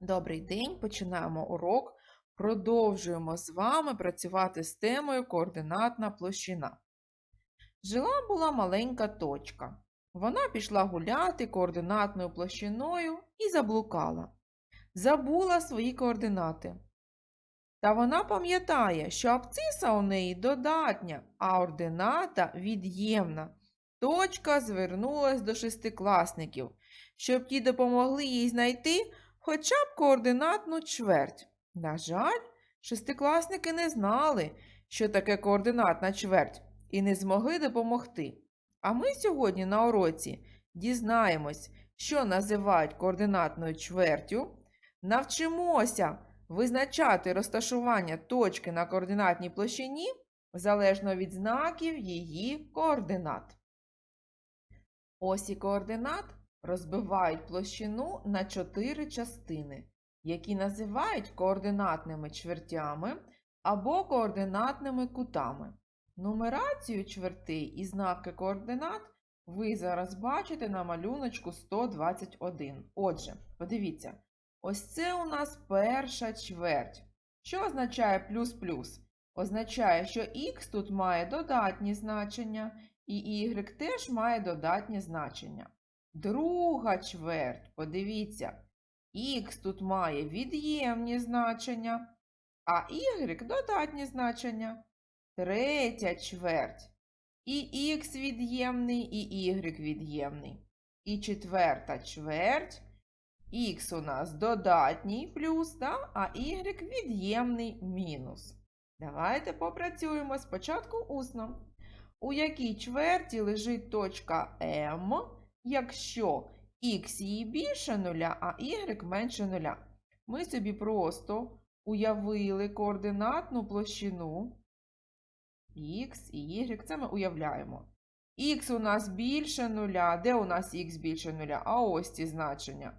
Добрий день, починаємо урок. Продовжуємо з вами працювати з темою координатна площина. Жила була маленька точка. Вона пішла гуляти координатною площиною і заблукала. Забула свої координати. Та вона пам'ятає, що абциса у неї додатня, а ордината від'ємна. Точка звернулась до шестикласників, щоб ті допомогли їй знайти хоча б координатну чверть. На жаль, шестикласники не знали, що таке координатна чверть, і не змогли допомогти. А ми сьогодні на уроці дізнаємось, що називають координатною чвертю, навчимося визначати розташування точки на координатній площині залежно від знаків її координат. Осі координат розбивають площину на чотири частини, які називають координатними чвертями або координатними кутами. Нумерацію чвертей і знаки координат ви зараз бачите на малюночку 121. Отже, подивіться, ось це у нас перша чверть. Що означає плюс-плюс? Означає, що х тут має додатні значення, і y теж має додатні значення. Друга чверть, подивіться, х тут має від'ємні значення, а y додатні значення. Третя чверть. І х від'ємний, і y від'ємний. І четверта чверть. Х у нас додатній плюс, да? а y від'ємний мінус. Давайте попрацюємо спочатку усно. У якій чверті лежить точка М, якщо х її більше нуля, а y менше нуля. Ми собі просто уявили координатну площину х і y, це ми уявляємо. Х у нас більше нуля. Де у нас х більше нуля? А ось ці значення.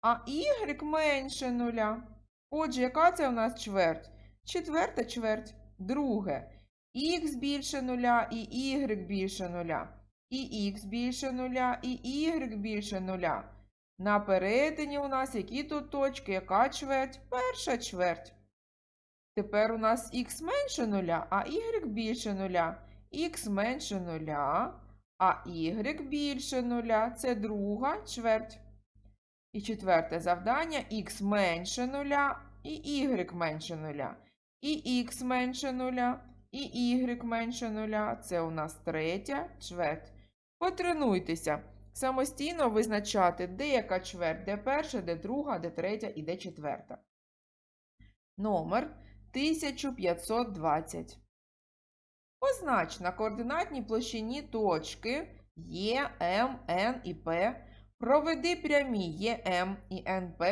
А y менше нуля. Отже, яка це у нас чверть? Четверта чверть. Друге. Х більше нуля і y більше нуля. І х більше нуля, і y більше нуля. На перетині у нас які тут точки, яка чверть? Перша чверть. Тепер у нас х менше нуля, а y більше нуля. Х менше нуля, а y більше нуля. Це друга чверть. І четверте завдання х менше нуля і y менше нуля. І х менше нуля, і y менше нуля. Це у нас третя чверть. Потренуйтеся самостійно визначати, де яка чверть, де перша, де друга, де третя і де четверта. Номер 1520. Познач на координатній площині точки Е, М, Н і П. Проведи прямі ЕМ і НП.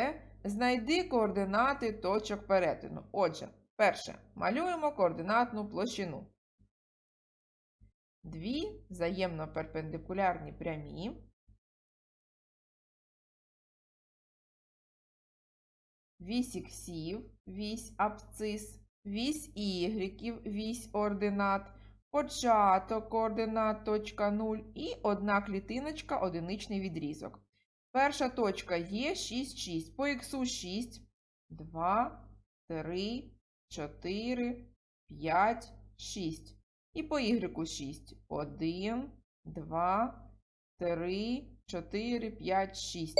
Знайди координати точок перетину. Отже, перше, малюємо координатну площину. Дві взаємно перпендикулярні прямі. Вісь іксів, вісь абцис, вісь ігреків, вісь ординат, початок координат точка 0 і одна клітиночка одиничний відрізок. Перша точка є 6, 6. По х 6, 2, 3, 4, 5, 6. І по y 6. 1, 2, 3, 4, 5, 6.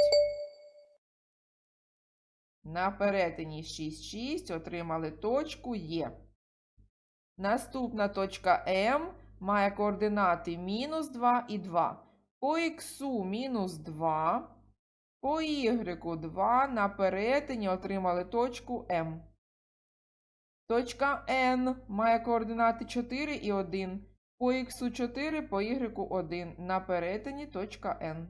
На перетині 6, 6 отримали точку Є. Наступна точка М має координати мінус 2 і 2. По х мінус 2, по y 2 на перетині отримали точку М. Точка N має координати 4 і 1. По х 4, по y 1. На перетині точка N.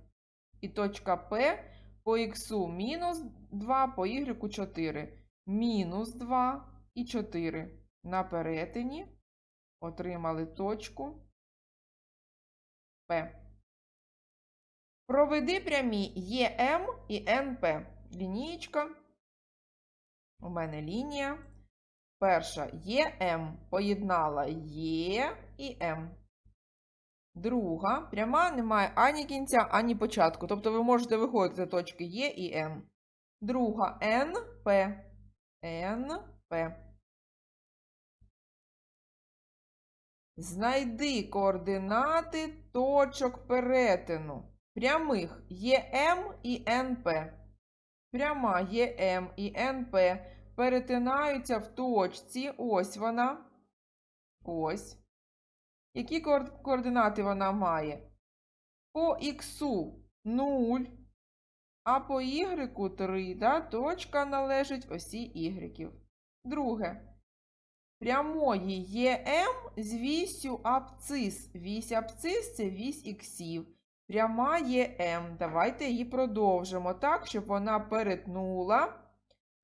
І точка P по х мінус 2, по y 4. Мінус 2 і 4. На перетині отримали точку P. Проведи прямі ЕМ і НП. Лінієчка. У мене лінія. Перша ЄМ поєднала Є і М. Друга пряма не має ані кінця, ані початку. Тобто ви можете виходити з точки Є і М. Друга НП. НП. Знайди координати точок перетину. Прямих ЄМ і НП. Пряма ЄМ і НП перетинаються в точці. Ось вона. Ось. Які коор- координати вона має? По х 0, а по y 3. Да? Точка належить осі y. Друге. Прямої ЄМ з вісю абцис. Вісь абцис це вісь іксів. Пряма ЄМ. Давайте її продовжимо так, щоб вона перетнула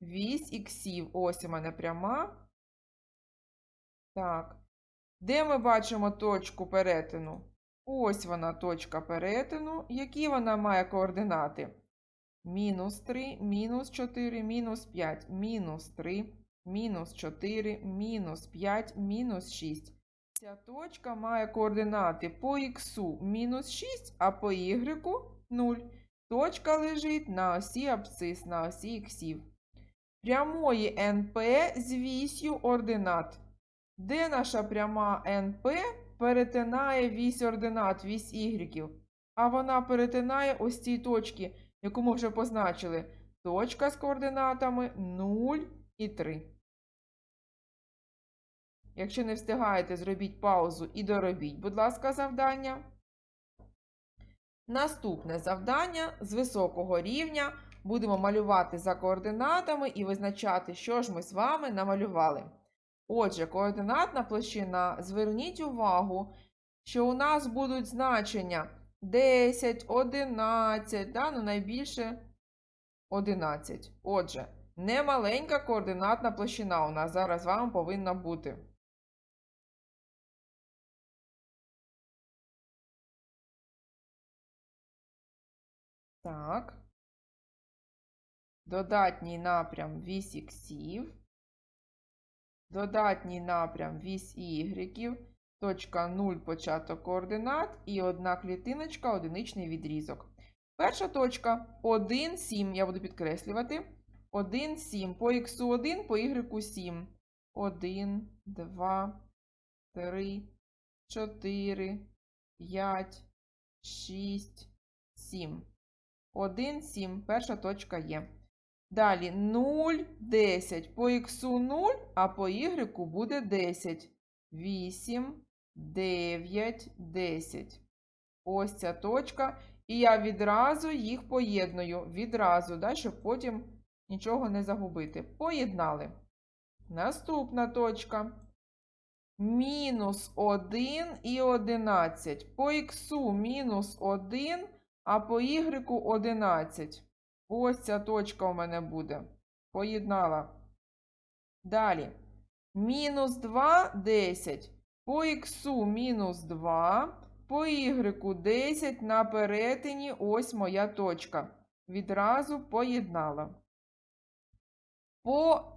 вісь іксів. Ось у мене пряма. Так. Де ми бачимо точку перетину? Ось вона точка перетину. Які вона має координати? Мінус 3, мінус 4, мінус 5, мінус 3, мінус 4, мінус 5, мінус 6. Ця точка має координати по х мінус 6, а по y 0. Точка лежить на осі абсцис, на осі іксів. Прямої НП з вісю ординат. Де наша пряма НП перетинає вісь ординат, вісь y? А вона перетинає ось ці точки, яку ми вже позначили. Точка з координатами 0 і 3. Якщо не встигаєте, зробіть паузу і доробіть, будь ласка, завдання. Наступне завдання з високого рівня будемо малювати за координатами і визначати, що ж ми з вами намалювали. Отже, координатна площина, зверніть увагу, що у нас будуть значення 10, 11, да, ну найбільше 11. Отже, немаленька координатна площина у нас зараз з вами повинна бути. Так. Додатній напрям вісь іксів. Додатній напрям вісь ігреків. Точка 0 початок координат і одна клітиночка, одиничний відрізок. Перша точка 1, 7. Я буду підкреслювати. 1, 7. По х 1, по y 7. 1, 2, 3, 4, 5, 6, 7. 1, 7. Перша точка є. Далі 0, 10. По х 0, а по y буде 10. 8, 9, 10. Ось ця точка. І я відразу їх поєдную. Відразу, да, щоб потім нічого не загубити. Поєднали. Наступна точка. Мінус 1 і 11. По х мінус 1, а по y 11. Ось ця точка у мене буде. Поєднала. Далі. Мінус 2 10. По х мінус 2. По y 10 на перетині ось моя точка. Відразу поєднала. По,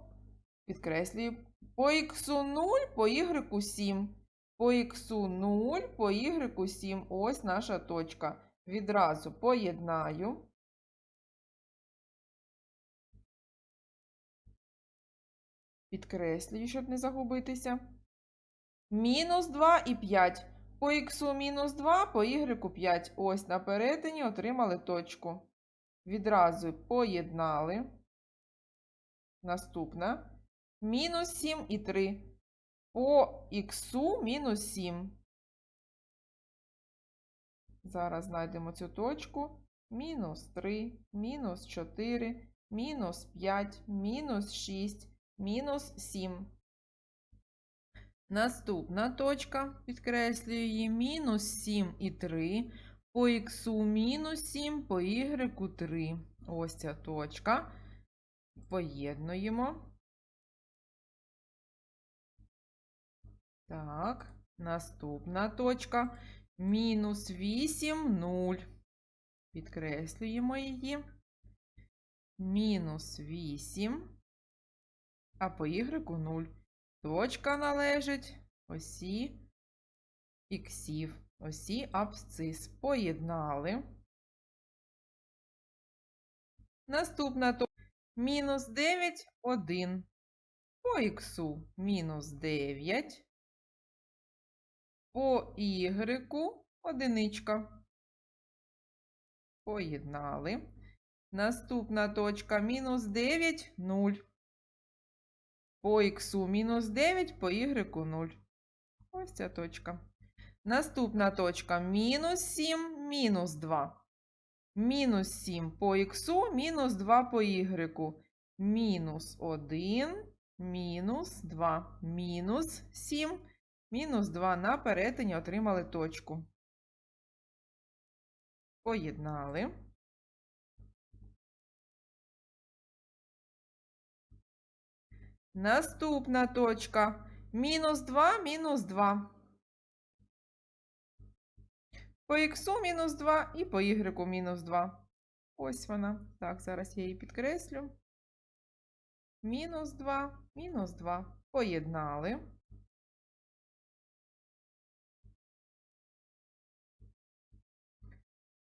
підкреслюю, по х 0, по y 7. По х 0, по y 7. Ось наша точка. Відразу поєднаю. Підкреслюю, щоб не загубитися. Мінус 2 і 5. По х мінус 2, по y 5. Ось на перетині отримали точку. Відразу поєднали. Наступна. Мінус 7 і 3. По х мінус 7. Зараз знайдемо цю точку. Мінус 3, мінус 4, мінус 5, мінус 6 мінус 7. Наступна точка, підкреслюю її, мінус 7 і 3. По х мінус 7, по y 3. Ось ця точка. Поєднуємо. Так, наступна точка. Мінус 8, 0. Підкреслюємо її. Мінус 8 а по y 0. Точка належить осі іксів, осі абсцис. Поєднали. Наступна точка. мінус 9 1. По х мінус 9. По y одиничка. Поєднали. Наступна точка мінус 9 0. По х мінус 9, по y 0. Ось ця точка. Наступна точка мінус 7, мінус 2. Мінус 7 по х, мінус 2 по y. Мінус 1, мінус 2, мінус 7, мінус 2 на перетині отримали точку. Поєднали. Наступна точка. Мінус 2, мінус 2. По х мінус 2 і по y мінус 2. Ось вона. Так, зараз я її підкреслю. Мінус 2, мінус 2. Поєднали.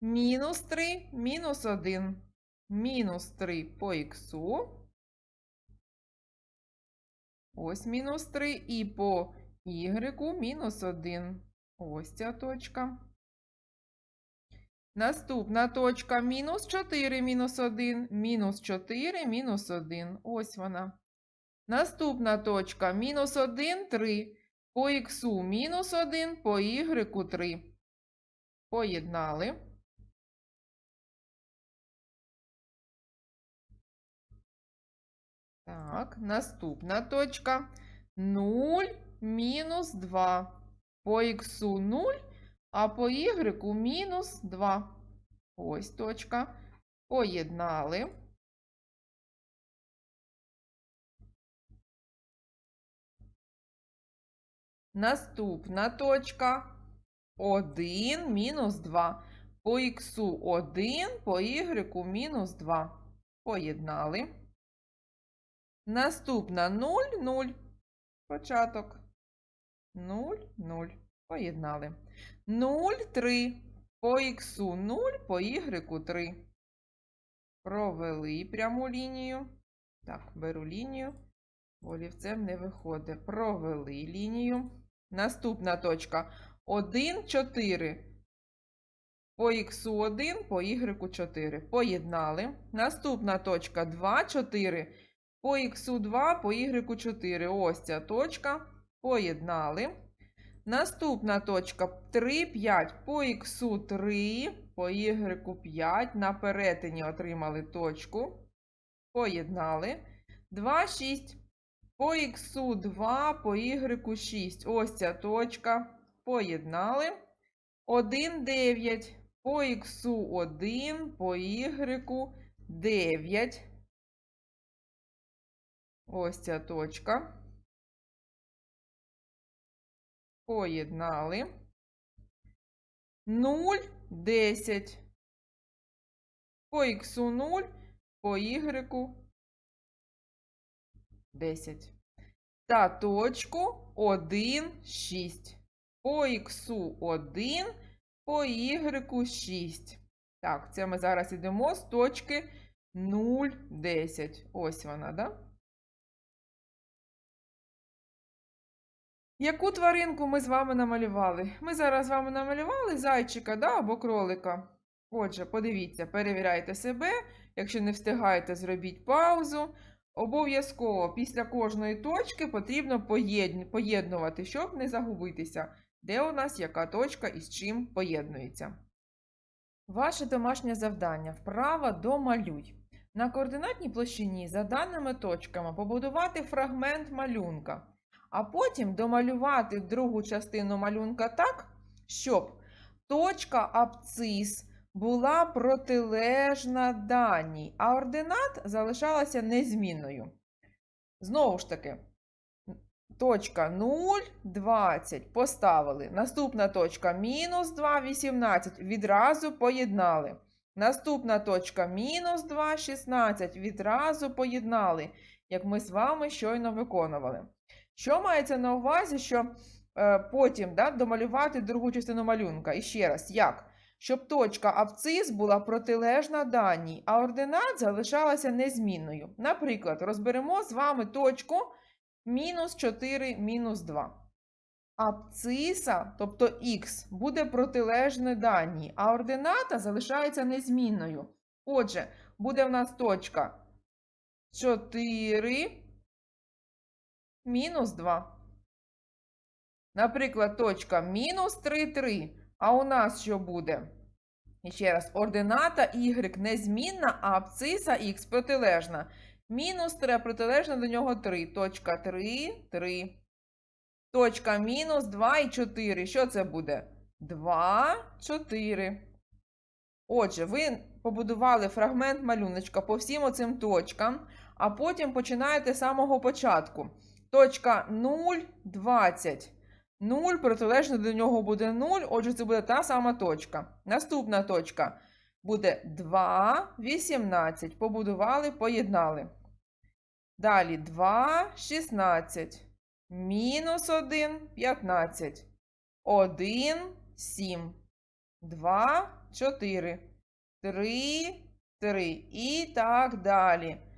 Мінус 3, мінус 1. Мінус 3 по х. Ось мінус 3 і по y мінус 1. Ось ця точка. Наступна точка мінус 4 мінус 1, мінус 4 мінус 1. Ось вона. Наступна точка мінус 1, 3. По х мінус 1, по y 3. Поєднали. Так, наступна точка 0 мінус 2. По х 0, а по y мінус 2. Ось точка. Поєднали. Наступна точка 1 мінус 2. По х 1, по y мінус 2. Поєднали. Наступна 0, 0. Початок. 0, 0. Поєднали. 0, 3. По х 0, по y 3. Провели пряму лінію. Так, беру лінію. Олівцем не виходить. Провели лінію. Наступна точка. 1, 4. По х 1, по y 4. Поєднали. Наступна точка 2, 4. По х 2, по y 4. Ось ця точка. Поєднали. Наступна точка 3, 5. По х 3, по y 5. На перетині отримали точку. Поєднали. 2, 6. По х 2, по y 6. Ось ця точка. Поєднали. 1, 9. По х 1, по y 9. Ось ця точка. Поєднали. 0, 10. По х 0, по y 10. Та точку 1, 6. По х 1, по y 6. Так, це ми зараз йдемо з точки 0, 10. Ось вона, да? Яку тваринку ми з вами намалювали? Ми зараз з вами намалювали зайчика да, або кролика. Отже, подивіться, перевіряйте себе. Якщо не встигаєте, зробіть паузу. Обов'язково після кожної точки потрібно поєднувати, щоб не загубитися, де у нас яка точка і з чим поєднується. Ваше домашнє завдання вправа домалюй. На координатній площині за даними точками побудувати фрагмент малюнка а потім домалювати другу частину малюнка так, щоб точка абцис була протилежна даній, а ординат залишалася незмінною. Знову ж таки, точка 0, 20 поставили. Наступна точка мінус 2, 18 відразу поєднали. Наступна точка мінус 2, 16 відразу поєднали, як ми з вами щойно виконували. Що мається на увазі, що е, потім да, домалювати другу частину малюнка? І ще раз, як? щоб точка абцис була протилежна даній, а ординат залишалася незмінною. Наприклад, розберемо з вами точку мінус 4, мінус 2. Абциса, тобто х, буде протилежною даній, а ордината залишається незмінною. Отже, буде в нас точка 4 мінус 2. Наприклад, точка мінус 3, 3. А у нас що буде? І ще раз, ордината y незмінна, а абциса х протилежна. Мінус 3, а протилежна до нього 3. Точка 3, 3. Точка мінус 2 і 4. Що це буде? 2, 4. Отже, ви побудували фрагмент малюночка по всім оцим точкам, а потім починаєте з самого початку. Точка 0, 20. 0 протилежно до нього буде 0, отже, це буде та сама точка. Наступна точка буде 2, 18. Побудували, поєднали. Далі 2, 16. Мінус 1, 15. 1, 7. 2, 4. 3, 3. І так далі.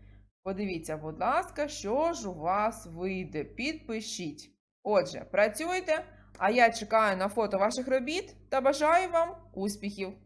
Подивіться, будь ласка, що ж у вас вийде. Підпишіть. Отже, працюйте, а я чекаю на фото ваших робіт та бажаю вам успіхів!